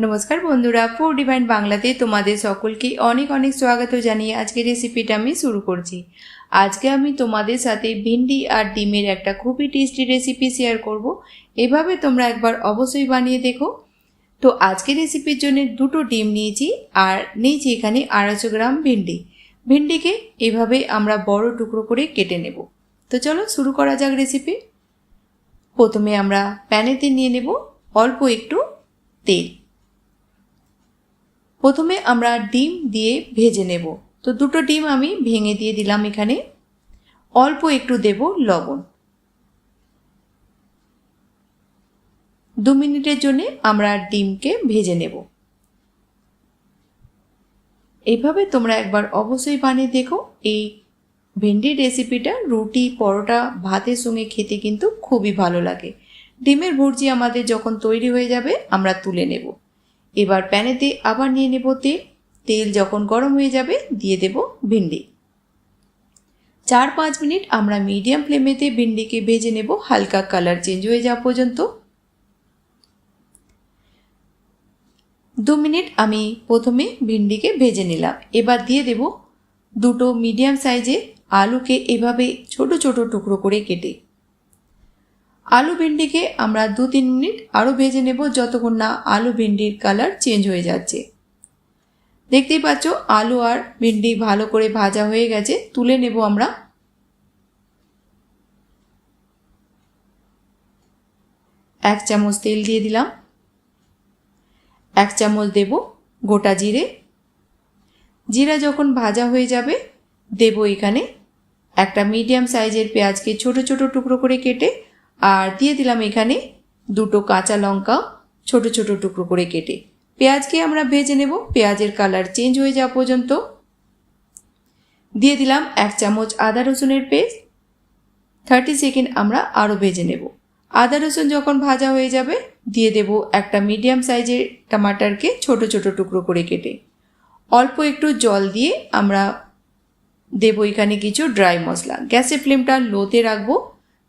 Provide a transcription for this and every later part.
নমস্কার বন্ধুরা food divine বাংলাতে তোমাদের সকলকে অনেক অনেক স্বাগত জানিয়ে আজকের রেসিপিটা আমি শুরু করছি। আজকে আমি তোমাদের সাথে ভিন্ডি আর ডিমের একটা খুবই টেস্টি রেসিপি শেয়ার করব। এভাবে তোমরা একবার অবশ্যই বানিয়ে দেখো। তো আজকের রেসিপির জন্য দুটো ডিম নিয়েছি আর নিয়েছি এখানে আড়াইশো গ্রাম ভিন্ডি। ভিন্ডিকে এভাবে আমরা বড় টুকরো করে কেটে নেব। তো চলো শুরু করা যাক রেসিপি প্রথমে আমরা প্যানেতে নিয়ে নেব অল্প একটু তেল। প্রথমে আমরা ডিম দিয়ে ভেজে নেব। তো দুটো ডিম আমি ভেঙে দিয়ে দিলাম এখানে। অল্প একটু দেব লবণ। দু মিনিটের জন্য আমরা ডিমকে ভেজে নেব। এইভাবে তোমরা একবার অবশ্যই বানিয়ে দেখো। এই ভেন্ডির রেসিপিটা রুটি, পরোটা, ভাতের সঙ্গে খেতে কিন্তু খুবই ভালো লাগে। ডিমের ভুর্জি আমাদের যখন তৈরি হয়ে যাবে, আমরা তুলে নেব। এবার প্যানেতে আবার নিয়ে নেব তেল। তেল যখন গরম হয়ে যাবে, দিয়ে দেব ভিন্ডি। চার পাঁচ মিনিট আমরা মিডিয়াম ফ্লেমেতে ভিন্ডিকে ভেজে নেব। হালকা কালার চেঞ্জ হয়ে যাওয়া পর্যন্ত। দু মিনিট আমি প্রথমে ভিন্ডিকে ভেজে নিলাম। এবার দিয়ে দেব দুটো মিডিয়াম সাইজে আলুকে এভাবে ছোট ছোট টুকরো করে কেটে। আলু ভেন্ডিকে আমরা দু তিন মিনিট আরও ভেজে নেব যতক্ষণ না আলু ভেন্ডির কালার চেঞ্জ হয়ে যাচ্ছে। দেখতেই পাচ্ছ, আলু আর ভেন্ডি ভালো করে ভাজা হয়ে গেছে। তুলে নেব আমরা। এক চামচ তেল দিয়ে দিলাম। এক চামচ দেব গোটা জিরে। জিরা যখন ভাজা হয়ে যাবে, দেব এখানে একটা মিডিয়াম সাইজের পেঁয়াজকে ছোট ছোট টুকরো করে কেটে আর দিয়ে দিলাম এখানে দুটো কাঁচা লঙ্কা, ছোট ছোট টুকরো করে কেটে। পেঁয়াজকে আমরা ভেজে নেব, পেঁয়াজের কালার চেঞ্জ হয়ে যাওয়া পর্যন্ত। দিয়ে দিলাম এক চামচ আদা রসুনের পেস্ট। থার্টি সেকেন্ড আমরা আরও ভেজে নেব। আদা রসুন যখন ভাজা হয়ে যাবে, দিয়ে দেব একটা মিডিয়াম সাইজের টমাটারকে ছোট ছোট টুকরো করে কেটে। অল্প একটু জল দিয়ে আমরা দেব এখানে কিছু ড্রাই মশলা। গ্যাসের ফ্লেমটা লোতে রাখব।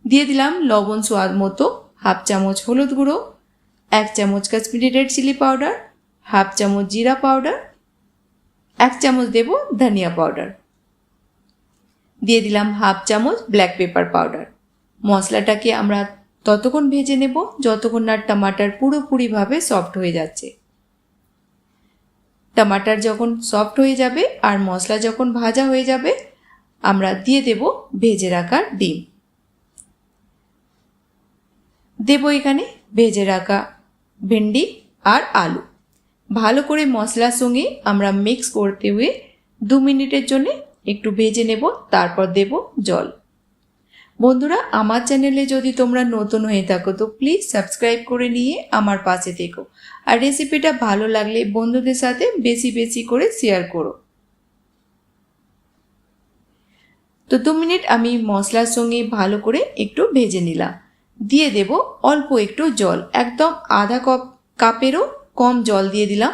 দিয়ে দিলাম লবণ স্বাদ মতো হাফ চামচ হলুদ গুঁড়ো, এক চামচ Kashmiri red chili powder, half চামচ জিরা পাউডার, এক চামচ দেব ধনিয়া পাউডার। দিয়ে দিলাম হাফ চামচ ব্ল্যাক পেপার পাউডার। মশলাটাকে আমরা ততক্ষণ ভেজে নেব যতক্ষণ না টমাটার পুরোপুরিভাবে সফট হয়ে যাচ্ছে। টমাটার যখন সফট হয়ে যাবে আর মশলা যখন ভাজা হয়ে যাবে, আমরা দিয়ে দেব ভেজে রাখার ডিম। দেব এখানে ভেজে রাখা ভেন্ডি আর আলু। ভালো করে মশলার সঙ্গে আমরা মিক্স করতে হয়ে দু মিনিটের জন্য একটু ভেজে নেব, তারপর দেব জল। বন্ধুরা, আমার চ্যানেলে যদি তোমরা নতুন হয়ে থাকো, তো প্লিজ সাবস্ক্রাইব করে নিয়ে আমার পাশে থেকো। আর রেসিপিটা ভালো লাগলে বন্ধুদের সাথে বেশি বেশি করে শেয়ার করো। তো দু মিনিট আমি মশলার সঙ্গে ভালো করে একটু ভেজে নিলাম। দিয়ে দেব অল্প একটু জল। একদম আধা কাপ কাপেরও কম জল দিয়ে দিলাম।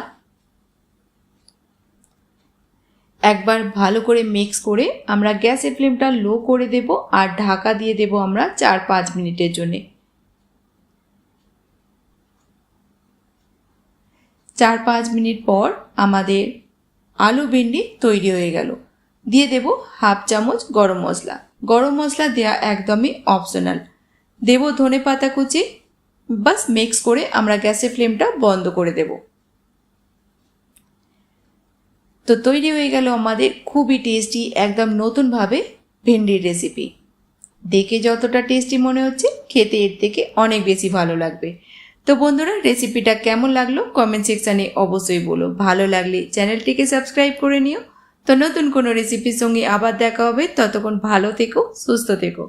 একবার ভালো করে মিক্স করে আমরা গ্যাসের ফ্লেমটা লো করে দেব আর ঢাকা দিয়ে দেব আমরা চার পাঁচ মিনিটের জন্যে। চার পাঁচ মিনিট পর আমাদের আলু ভেন্ডি তৈরি হয়ে গেল। দিয়ে দেব হাফ চামচ গরম মশলা। গরম মশলা দেওয়া একদমই অপশনাল দেব ধনে পাতা কুচি, বাস মিক্স করে আমরা গ্যাসের ফ্লেমটা বন্ধ করে দেব। তো তৈরি হয়ে গেল আমাদের খুবই টেস্টি একদম নতুনভাবে ভেন্ডির রেসিপি দেখে যতটা টেস্টি মনে হচ্ছে, খেতে এর থেকে অনেক বেশি ভালো লাগবে। তো বন্ধুরা রেসিপিটা কেমন লাগল কমেন্ট সেকশানে অবশ্যই বলো। ভালো লাগলে চ্যানেলটিকে সাবস্ক্রাইব করে নিও। তো নতুন কোনো রেসিপির সঙ্গে আবার দেখা হবে। ততক্ষণ ভালো থেকো, সুস্থ থেকো।